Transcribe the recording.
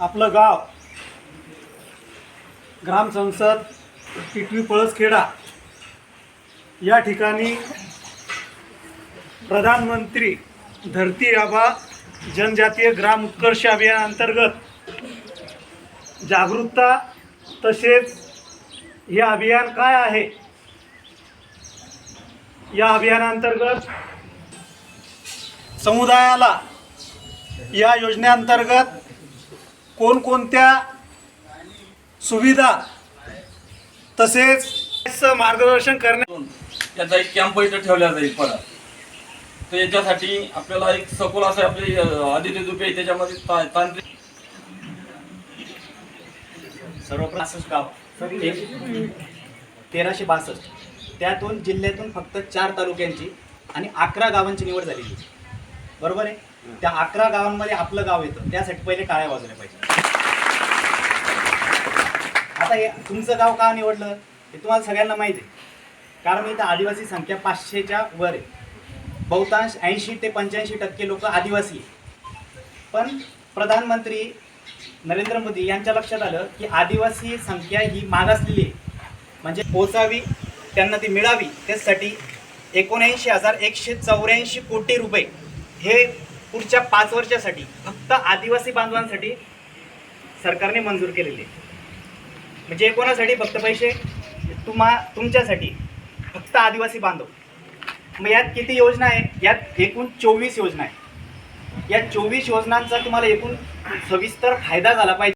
आपलं गाव. ग्रामसंसद टिटवी पळसखेडा. या ठिकाणी प्रधानमंत्री धरती आबा जनजातीय ग्राम उत्कर्ष अभियानांतर्गत जागरूकता तसेच हे अभियान काय आहे? या अभियानांतर्गत समुदायाला या योजनेअंतर्गत कोणकोणत्या सुविधा तसेच मार्गदर्शन करण्या त्याचा एक कॅम्प इथं ठेवला जाईल परत तर याच्यासाठी आपल्याला एक सखोल असं आपली आदित्य दुबे आहे, त्याच्यामध्ये ता- तांत्रिक सर्वप्रथम बासष्ट गाव. तेराशे बासष्ट. त्यातून जिल्ह्यातून फक्त चार तालुक्यांची आणि अकरा गावांची निवड झालेली. बरोबर आहे? त्या अकरा गावांमध्ये आपलं गाव येतं. त्यासाठी पहिले काळ्या वाजवल्या पाहिजे. आता हे तुमचं गाव का निवडलं हे तुम्हाला सगळ्यांना माहिती आहे. कारण इथं आदिवासी संख्या पाचशेच्या वर आहे. बहुतांश ऐंशी ते पंच्याऐंशी टक्के लोक आदिवासी आहे पण प्रधानमंत्री नरेंद्र मोदी यांच्या लक्षात आलं की आदिवासी संख्या ही मागासलेली आहे. म्हणजे पोचावी त्यांना ती मिळावी त्याचसाठी एकोणऐंशी हजार एकशे चौऱ्याऐंशी कोटी रुपये हे पुढच्या पाच वर्षासाठी फक्त आदिवासी बांधवांसाठी सरकारने मंजूर केलेले आहे म्हणजे कोणासाठी? फक्त पैसे? तुम्हा तुमच्यासाठी. फक्त आदिवासी बांधव. मग यात किती योजना आहे? यात एकूण चोवीस योजना आहे. या चोवीस योजनांचा तुम्हाला एकूण सविस्तर फायदा झाला पाहिजे.